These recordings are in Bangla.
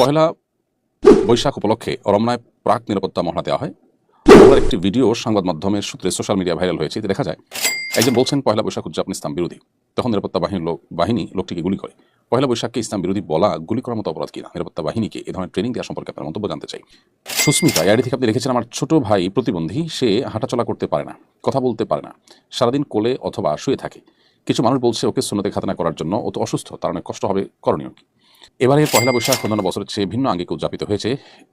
পহেলা বৈশাখ উপলক্ষে রমনায় প্রাক নিরাপত্তা মহড়া দেওয়া হয়। মহড়ার একটি ভিডিও সংবাদ মাধ্যমের সূত্রে সোশ্যাল মিডিয়া ভাইরাল হয়েছে দেখা যায়, একজন বলছেন পয়লা বৈশাখ উদযাপন ইসলাম বিরোধী। তখন নিরাপত্তা বাহিনীর লোক, বাহিনী লোকটিকে গুলি করে। পয়লা বৈশাখকে ইসলাম বিরোধী বলা গুলি করার মতো অপরাধ কিনা নিরাপত্তা বাহিনীকে এ ধরনের ট্রেনিং দেওয়া সম্পর্কে আপনার মন্তব্য জানতে চাই। সুস্মিতা, এআইডি থেকে আপনি লিখেছেন আমার ছোট ভাই প্রতিবন্ধী, সে হাঁটাচলা করতে পারে না, কথা বলতে পারে না, সারাদিন কোলে অথবা শুয়ে থাকে। কিছু মানুষ বলছে, ওকে সুন্নতে খাতনা করার জন্য ও তো অসুস্থ, তার অনেক কষ্ট হবে, করণীয় এবারে পয়লা বৈশাখ অন্যান্য বছরের চেয়ে ভিন্ন আঙ্গিকে উদযাপিত হয়েছে।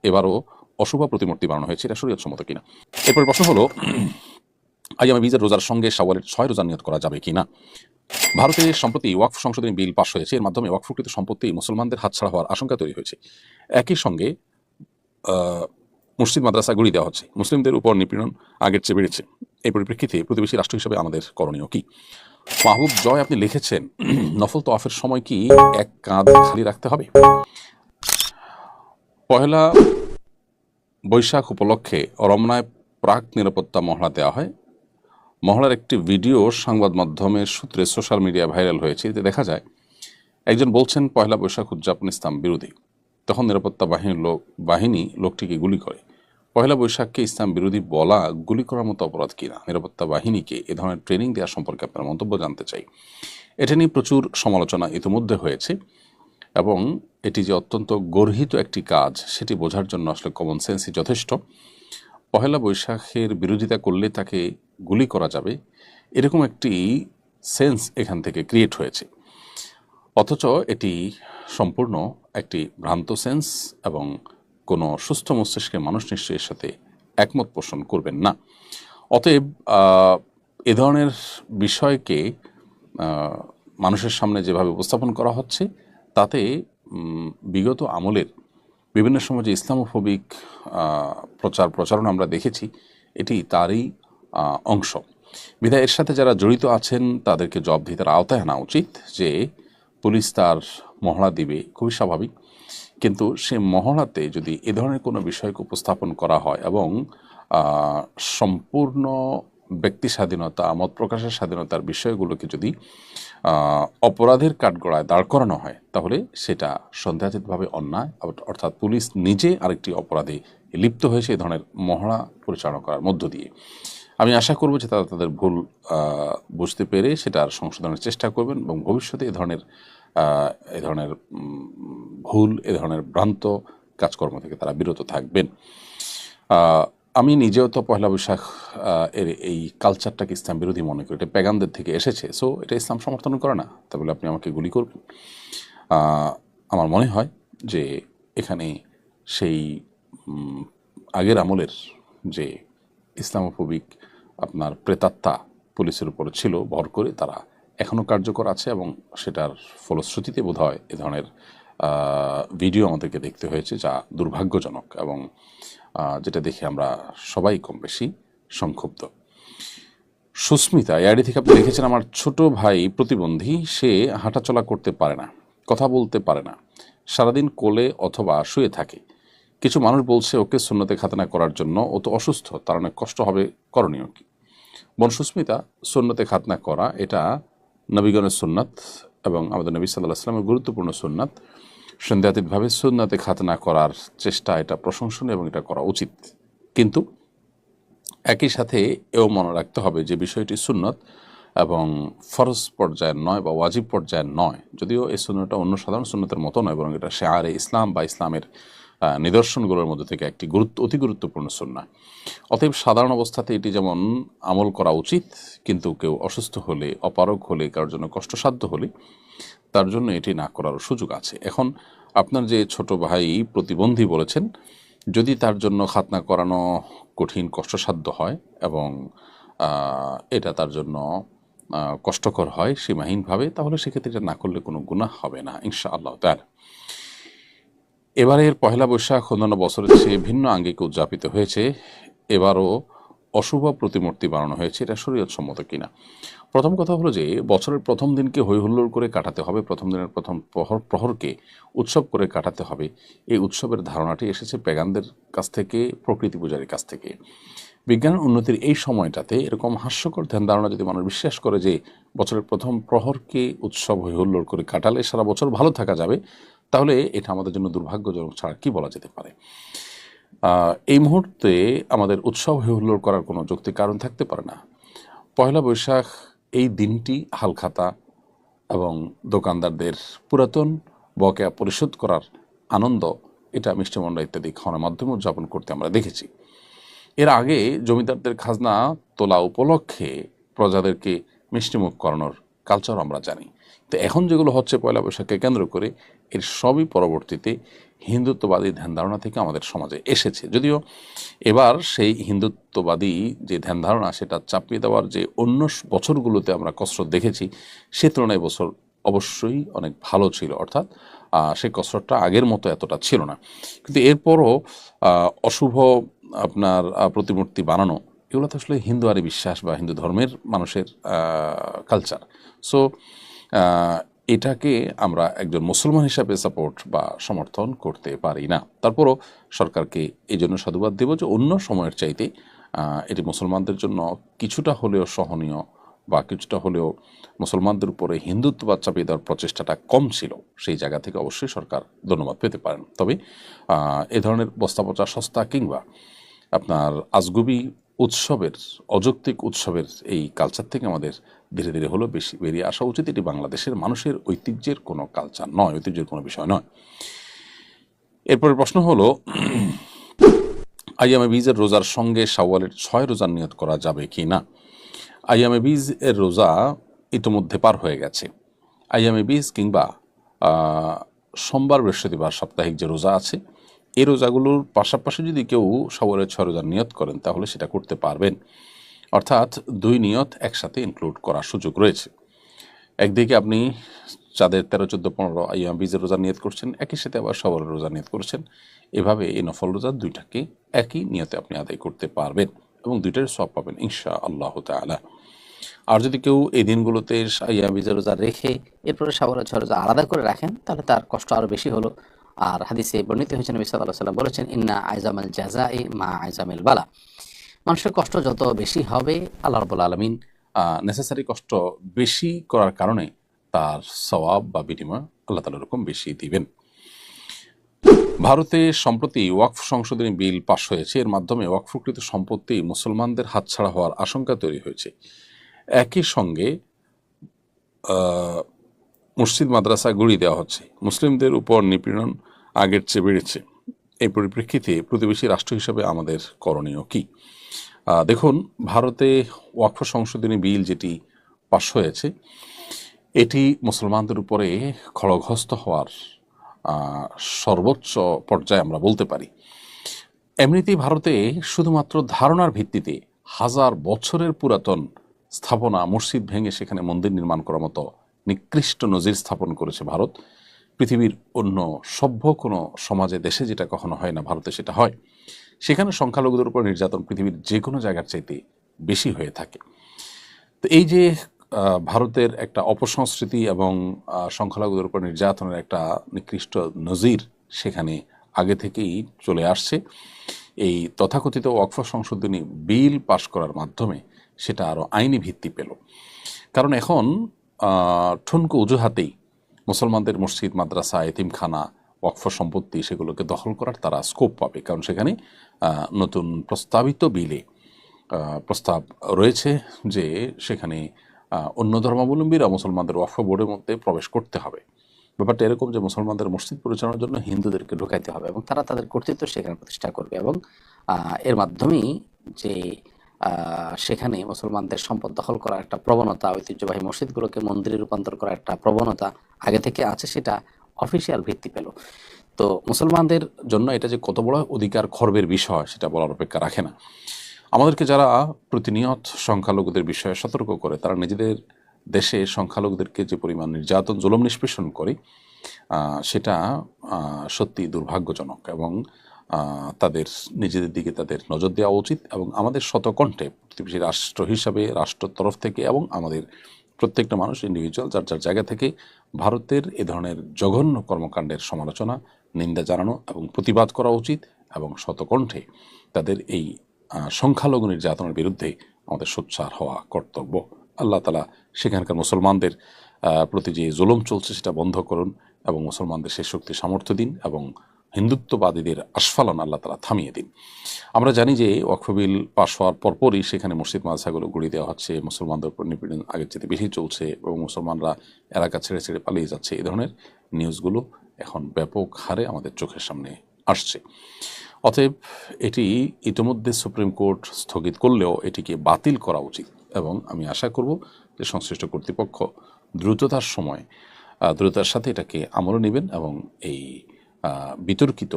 এবারও অশুভ প্রতিমূর্তি বানানো হয়েছে, এটা শরীয়ত সম্মত কিনা? এরপর প্রশ্ন হলো আমি বীজের রোজার সঙ্গে সাওয়ালের ছয় রোজা নিয়ত করা যাবে কিনা? ভারতে সম্প্রতি ওয়াকফ সংশোধনী বিল পাশ হয়েছে। এর মাধ্যমে ওয়াকফকৃত সম্পত্তি মুসলমানদের হাতছাড়া হওয়ার আশঙ্কা তৈরি হয়েছে। একই সঙ্গে মসজিদ, মাদ্রাসা গুড়ি দেওয়া হচ্ছে। মুসলিমদের উপর নিপীড়ন আগের চেয়ে বেড়েছে। এই পরিপ্রেক্ষিতে প্রতিবেশী রাষ্ট্র হিসেবে আমাদের করণীয় কি? মাহবুব জয় আপনি লিখেছেন, নফল তোয়াফের সময় কি এক কাঁধ খালি রাখতে হবে? পহেলা বৈশাখ উপলক্ষে রমনায় প্রাক নিরাপত্তা মহড়া দেওয়া হয়। মহড়ার একটি ভিডিও সংবাদ মাধ্যমের সূত্রে সোশ্যাল মিডিয়া ভাইরাল হয়েছে, এতে দেখা যায়, একজন বলছেন, পহেলা বৈশাখ উদযাপন ইসলাম বিরোধী। তখন নিরাপত্তা বাহিনীর লোক, বাহিনী লোকটিকে গুলি করে। পয়লা বৈশাখকে ইসলাম বিরোধী বলা গুলি করার মতো অপরাধ কিনা? নিরাপত্তা বাহিনীকে এ ধরনের ট্রেনিং দেওয়া সম্পর্কে আপনার মন্তব্য জানতে চাই। এটা নিয়ে প্রচুর সমালোচনা ইতিমধ্যে হয়েছে এবং এটি যে অত্যন্ত গর্হিত একটি কাজ, সেটি বোঝার জন্য আসলে কমন সেন্সই যথেষ্ট। পহেলা বৈশাখের বিরোধিতা করলে তাকে গুলি করা যাবে, এরকম একটি সেন্স এখান থেকে ক্রিয়েট হয়েছে। অথচ এটি সম্পূর্ণ একটি ভ্রান্ত সেন্স এবং কোনো সুস্থ মস্তিষ্কের মানুষ নিশ্চয়ই এর সাথে একমত পোষণ করবেন না। অতএব এ ধরনের বিষয়কে মানুষের সামনে যেভাবে উপস্থাপন করা হচ্ছে, তাতে বিগত আমলের বিভিন্ন সময় যে ইসলামোফোবিক প্রচার প্রচারণা আমরা দেখেছি, এটি তারই অংশ। বিধায় এর সাথে যারা জড়িত আছেন, তাদেরকে জবাবদিহিতার আওতায় আনা উচিত যে, পুলিশ তার মহড়া দিবে, খুবই স্বাভাবিক। কিন্তু সে মহড়াতে যদি এ ধরনের কোনো বিষয়কে উপস্থাপন করা হয় এবং সম্পূর্ণ ব্যক্তি স্বাধীনতা, মত প্রকাশের স্বাধীনতার বিষয়গুলোকে যদি অপরাধের কাঠগড়ায় দাঁড় করানো হয়, তাহলে সেটা সন্দেহাতীতভাবে অন্যায়। অর্থাৎ পুলিশ নিজে আরেকটি অপরাধে লিপ্ত হয়েছে এই ধরনের মহড়া পরিচালনা করার মধ্য দিয়ে। আমি আশা করব যে তারা তাদের ভুল বুঝতে পেরে সেটার সংশোধনের চেষ্টা করবেন এবং ভবিষ্যতে এ ধরনের এ ধরনের ভুল, এ ধরনের ভ্রান্ত কাজকর্ম থেকে তারা বিরত থাকবেন। আমি নিজেও তো পয়লা বৈশাখ এর এই কালচারটাকে ইসলাম বিরোধী মনে করি। এটা প্যাগানদের থেকে এসেছে সো এটা ইসলাম সমর্থন করে না। তা বলে আপনি আমাকে গুলি করবেন। আমার মনে হয় যে এখানে সেই আগের আমলের যে ইসলামোফোবিক আপনার প্রেতাত্মা পুলিশের উপর ছিল, ভর করে তারা এখনও কার্যকর আছে এবং সেটার ফলশ্রুতিতে বোধ হয় এ ধরনের ভিডিও আমাদেরকে দেখতে হয়েছে যা দুর্ভাগ্যজনক এবং যেটা দেখে আমরা সবাই কম বেশি সংক্ষুব্ধ। সুস্মিতা এআইডি থেকে আপনি দেখেছেন আমার ছোট ভাই প্রতিবন্ধী, সে হাঁটাচলা করতে পারে না, কথা বলতে পারে না, সারাদিন কোলে অথবা শুয়ে থাকে। কিছু মানুষ বলছে ওকে সুন্নতে খাতনা করার জন্য ও তো অসুস্থ, তার অনেক কষ্ট হবে, করণীয় কি? বোন সুস্মিতা, সুন্নতে খাতনা করা এটা নবীগণের সুন্নাত এবং আমাদের নবী সাল্লাহ আসলামের গুরুত্বপূর্ণ সুন্নাত। সন্দেহাতীতভাবে সুন্নাতে খাতনা করার চেষ্টা, এটা প্রশংসনীয় এবং এটা করা উচিত। কিন্তু একই সাথে এও মনে রাখতে হবে যে বিষয়টি সুন্নত এবং ফরজ পর্যায়ের নয় বা ওয়াজিব পর্যায়ের নয়। যদিও এই সুন্নতটা অন্য সাধারণ সুন্নতের মতো নয়, বরং এটা শেয়ারে ইসলাম বা ইসলামের নিদর্শনগুলোর মধ্যে থেকে একটি গুরুত্ব অতি গুরুত্বপূর্ণ সুন্না অতএব সাধারণ অবস্থাতে এটি যেমন আমল করা উচিত, কিন্তু কেউ অসুস্থ হলে অপারক হলে, কারোর জন্য কষ্টসাধ্য হলে, তার জন্য এটি না করার সুযোগ আছে। এখন আপনার যে ছোট ভাই প্রতিবন্ধী বলেছেন, যদি তার জন্য খাতনা করানো কঠিন, কষ্টসাধ্য হয় এবং এটা তার জন্য কষ্টকর হয় সীমাহীনভাবে, তাহলে সেক্ষেত্রে এটা না করলে কোনো গুনাহ হবে না ইনশা আল্লাহ তার এবারের পহেলা বৈশাখ অন্যান্য বছরের চেয়ে ভিন্ন আঙ্গিকে উদযাপিত হয়েছে। এবারও অশুভ প্রতিমূর্তি বানানো হয়েছে, এটা শরীয়ত সম্মত কিনা? প্রথম কথা হলো যে, বছরের প্রথম দিনকে হৈহুল্লোড় করে কাটাতে হবে, প্রথম দিনের প্রথম প্রহর প্রহরকে উৎসব করে কাটাতে হবে। এই উৎসবের ধারণাটি এসেছে পেগানদের কাছ থেকে, প্রকৃতি পূজারীর কাছ থেকে। বিজ্ঞান উন্নতির এই সময়টাতে এরকম হাস্যকর ধ্যান ধারণা যদি মানুষ বিশ্বাস করে যে, বছরের প্রথম প্রহরকে উৎসব হৈহুল্লোড় করে কাটালে সারা বছর ভালো থাকা যাবে তাহলে এটা আমাদের জন্য দুর্ভাগ্যজনক ছাড়া কি বলা যেতে পারে? এই মুহূর্তে আমাদের উৎসব হইহুল্লোড় করার কোনো যৌক্তিক কারণ থাকতে পারে না। পয়লা বৈশাখ, এই দিনটি হালখাতা এবং দোকানদারদের পুরাতন বকেয়া পরিশোধ করার আনন্দ, এটা মিষ্টিমন্ডা ইত্যাদি খাওয়ানোর মাধ্যমে উদযাপন করতে আমরা দেখেছি। এর আগে জমিদারদের খাজনা তোলা উপলক্ষে প্রজাদেরকে মিষ্টিমুখ করানোর কালচার আমরা জানি। তো এখন যেগুলো হচ্ছে পয়লা বৈশাখকে কেন্দ্র করে, এর সবই পরবর্তীতে হিন্দুত্ববাদী ধ্যান ধারণা থেকে আমাদের সমাজে এসেছে। যদিও এবার সেই হিন্দুত্ববাদী যে ধ্যান ধারণা সেটা চাপিয়ে দেওয়ার যে অন্য বছরগুলোতে আমরা কসরত দেখেছি, সে তুলনায় বছর অবশ্যই অনেক ভালো ছিল। অর্থাৎ সেই কসরতটা আগের মতো এতটা ছিল না। কিন্তু এরপরও অশুভ আপনার প্রতিমূর্তি বানানো এগুলো তো আসলে হিন্দু আরে বিশ্বাস বা হিন্দু ধর্মের মানুষের কালচার সো এটাকে আমরা একজন মুসলমান হিসাবে সাপোর্ট বা সমর্থন করতে পারি না। তারপরও সরকারকে এই জন্য সাধুবাদ দেব যে অন্য সময়ের চাইতে এটি মুসলমানদের জন্য কিছুটা হলেও সহনীয় বা কিছুটা হলেও মুসলমানদের উপরে হিন্দুত্ববাদ চাপিয়ে দেওয়ার প্রচেষ্টাটা কম ছিল। সেই জায়গা থেকে অবশ্যই সরকার ধন্যবাদ পেতে পারেন। তবে এ ধরনের বস্তা পচা সস্তা কিংবা আপনার আজগুবি উৎসবের, অযৌক্তিক উৎসবের এই কালচার থেকে আমাদের ধীরে ধীরে হলেও বেশি বেরিয়ে আসা উচিত। এটি বাংলাদেশের মানুষের ঐতিহ্যের কোনো কালচার নয়, ঐতিহ্যের কোনো বিষয় নয়। এরপরের প্রশ্ন হলো, আইয়ামে বীজের রোজার সঙ্গে সাওয়ালের ছয় রোজার নিয়ত করা যাবে কি না? আইয়ামে বীজ এর রোজা ইতোমধ্যে পার হয়ে গেছে। আইয়ামে বীজ কিংবা সোমবার বৃহস্পতিবার সাপ্তাহিক যে রোজা আছে এই রোজাগুলোর পাশাপাশি যদি কেউ শাওয়ালের ছয় রোজার নিয়ত করেন, তাহলে সেটা করতে পারবেন। অর্থাৎ দুই নিয়ত একসাথে ইনক্লুড করার সুযোগ রয়েছে। একদিকে আপনি চাঁদের তেরো, চোদ্দ, পনেরো আইয়াম বীজের রোজা নিয়ত করছেন, একই সাথে আবার সবরের রোজা নিয়ত করছেন। এভাবে এই নফল রোজা দুইটাকে একই নিয়তে আপনি আদায় করতে পারবেন এবং দুইটার সব পাবেন ইনশা আল্লাহ তাআলা। আর যদি কেউ এই দিনগুলোতে আইয়াম বীজের রোজা রেখে এরপরে সাবরা রোজা আলাদা করে রাখেন, তাহলে তার কষ্ট আরও বেশি হলো। আর হাদিসে বর্ণিত হয়েছে, নবী সাল্লাহ সাল্লাম বলেছেন, ইন্না আইজামাল জাজাই মা আইজামিল বালা মানুষের কষ্ট যত বেশি হবে, আল্লাহ রবুল আলমিন নেসেসারি কষ্ট বেশি করার কারণে তার সওয়াব বা বিনিময় আল্লাহ তালা রকম বেশি দিবেন। ভারতে সম্প্রতি ওয়াকফ সংশোধনী বিল পাশ হয়েছে। এর মাধ্যমে ওয়াকফকৃত সম্পত্তি মুসলমানদের হাতছাড়া হওয়ার আশঙ্কা তৈরি হয়েছে। একই সঙ্গে মসজিদ, মাদ্রাসা গুড়িয়ে দেওয়া হচ্ছে। মুসলিমদের উপর নিপীড়ন আগের চেয়ে বেড়েছে। এই পরিপ্রেক্ষিতে প্রতিবেশী রাষ্ট্র হিসাবে আমাদের করণীয় কি? দেখুন, ভারতে ওয়াকফ সংশোধনী বিল যেটি পাশ হয়েছে, এটি মুসলমানদের উপরে খড়গহস্ত হওয়ার সর্বোচ্চ পর্যায়ে আমরা বলতে পারি। এমনিতেই ভারতে শুধুমাত্র ধারণার ভিত্তিতে হাজার বছরের পুরাতন স্থাপনা মসজিদ ভেঙে সেখানে মন্দির নির্মাণ করার মতো নিকৃষ্ট নজির স্থাপন করেছে ভারত। পৃথিবীর অন্য সভ্য কোনো সমাজে, দেশে যেটা কখনো হয় না, ভারতে সেটা হয়। সেখানে সংখ্যালঘুদের উপর নির্যাতন পৃথিবীর যে কোনো জায়গার চাইতে বেশি হয়ে থাকে। তো এই যে ভারতের একটা অপসংস্কৃতি এবং সংখ্যালঘুদের উপর নির্যাতনের একটা নিকৃষ্ট নজির সেখানে আগে থেকেই চলে আসছে। এই তথাকথিত ওয়াকফ সংশোধনী বিল পাশ করার মাধ্যমে সেটা আরও আইনি ভিত্তি পেল। কারণ এখন ঠুনকো অজুহাতেই মুসলমানদের মসজিদ, মাদ্রাসা, এতিমখানা, ওয়াকফ সম্পত্তি সেগুলোকে দখল করার তারা স্কোপ পাবে। কারণ সেখানে নতুন প্রস্তাবিত বিলে প্রস্তাব রয়েছে যে সেখানে অন্য ধর্মাবলম্বীরা মুসলমানদের ওয়াকফ বোর্ডের মধ্যে প্রবেশ করতে হবে। ব্যাপারটা এরকম যে মুসলমানদের মসজিদ পরিচালনার জন্য হিন্দুদেরকে ঢুকাইতে হবে এবং তারা তাদের কর্তৃত্ব সেখানে প্রতিষ্ঠা করবে এবং এর মাধ্যমেই যে সেখানে মুসলমানদের সম্পদ দখল করার একটা প্রবণতা, ঐতিহ্যবাহী মসজিদগুলোকে মন্দিরে রূপান্তর করার একটা প্রবণতা আগে থেকে আছে, সেটা অফিসিয়াল ভিত্তি পেল। তো মুসলমানদের জন্য এটা যে কত বড় অধিকার খর্বের বিষয়, সেটা বলার অপেক্ষা রাখে না। আমাদেরকে যারা প্রতিনিয়ত সংখ্যালঘুদের বিষয়ে সতর্ক করে, তারা নিজেদের দেশে সংখ্যালঘুদেরকে যে পরিমাণ নির্যাতন, জুলম, নিষ্পেষণ করে সেটা সত্যি দুর্ভাগ্যজনক এবং তাদের নিজেদের দিকে তাদের নজর দেওয়া উচিত এবং আমাদের শতকণ্ঠে প্রতিবেশী রাষ্ট্র হিসাবে, রাষ্ট্রের তরফ থেকে এবং আমাদের প্রত্যেকটা মানুষ ইন্ডিভিজুয়াল যার যার জায়গা থেকে ভারতের এ ধরনের জঘন্য কর্মকাণ্ডের সমালোচনা, নিন্দা জানানো এবং প্রতিবাদ করা উচিত এবং শতকণ্ঠে তাদের এই সংখ্যালঘু নির্যাতনের বিরুদ্ধে আমাদের সোচ্চার হওয়া কর্তব্য। আল্লাহ তালা সেখানকার মুসলমানদের প্রতি যে জুলুম চলছে সেটা বন্ধ করুন এবং মুসলমানদের সেই শক্তি সামর্থ্য দিন এবং হিন্দুত্ববাদীদের আস্ফালন আল্লাহ তালা থামিয়ে দিন। আমরা জানি যে ওয়াকফবিল পাশ হওয়ার পরপরই সেখানে মসজিদ মাদ্রাসাগুলো গুড়িয়ে দেওয়া হচ্ছে, মুসলমানদের উপর নিপীড়ন আগের চেয়ে বেশি চলছে এবং মুসলমানরা এলাকা ছেড়ে ছেড়ে পালিয়ে যাচ্ছে। এই ধরনের নিউজগুলো এখন ব্যাপক হারে আমাদের চোখের সামনে আসছে। অতএব এটি ইতিমধ্যে সুপ্রিম কোর্ট স্থগিত করলেও এটিকে বাতিল করা উচিত এবং আমি আশা করব যে সংশ্লিষ্ট কর্তৃপক্ষ দ্রুততার সময় দ্রুততার সাথে এটাকে আমলে নেবেন এবং এই বিতর্কিত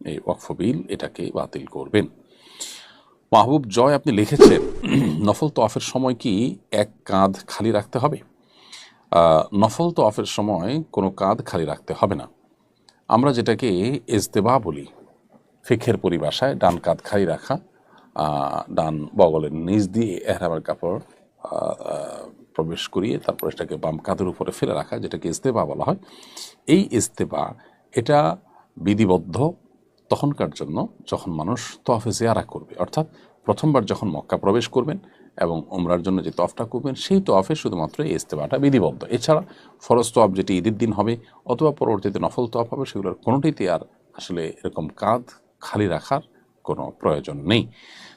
এই ওয়াকফ বিল এটাকে বাতিল করবেন। মাহবুব, জয়, আপনি লিখেছেন, নফল তোয়াফের সময় কি এক কাঁধ খালি রাখতে হবে? নফল তোয়াফের সময় কোনো কাঁধ খালি রাখতে হবে না। আমরা যেটাকে এজতেবা বলি, ফিখের পরিভাষায় ডান কাঁধ খালি রাখা ডান বগলের নিচ দিয়ে এহরামের কাপড় প্রবেশ করিয়ে তারপর এটাকে বাম কাঁধের উপরে ফেলে রাখা, যেটাকে ইস্তেবা বলা হয়। এই ইস্তেবা এটা বিধিবদ্ধ তখনকার জন্য যখন মানুষ তফে জিয়ারা করবে। অর্থাৎ প্রথমবার যখন মক্কা প্রবেশ করবেন এবং ওমরার জন্য যে তফটা করবেন, সেই তফে শুধুমাত্র এই ইস্তেমাটা বিধিবদ্ধ। এছাড়া ফরজ তফ যেটি ঈদের দিন হবে অথবা পরবর্তীতে নফল তফ হবে, সেগুলোর কোনোটিতে আর আসলে এরকম কাঁধ খালি রাখার কোনো প্রয়োজন নেই।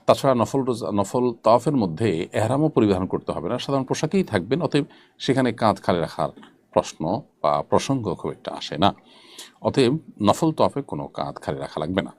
তাছাড়া নফল রোজা, নফল তফের মধ্যে এহরামও পরিধান করতে হবে না। সাধারণ পোশাকেই থাকবেন, অতএব সেখানে কাঁধ খালি রাখার প্রশ্ন বা প্রসঙ্গ খুব একটা আসে না। অতএব নফল তফে কোনো কাঁধ খালি রাখা লাগবে না।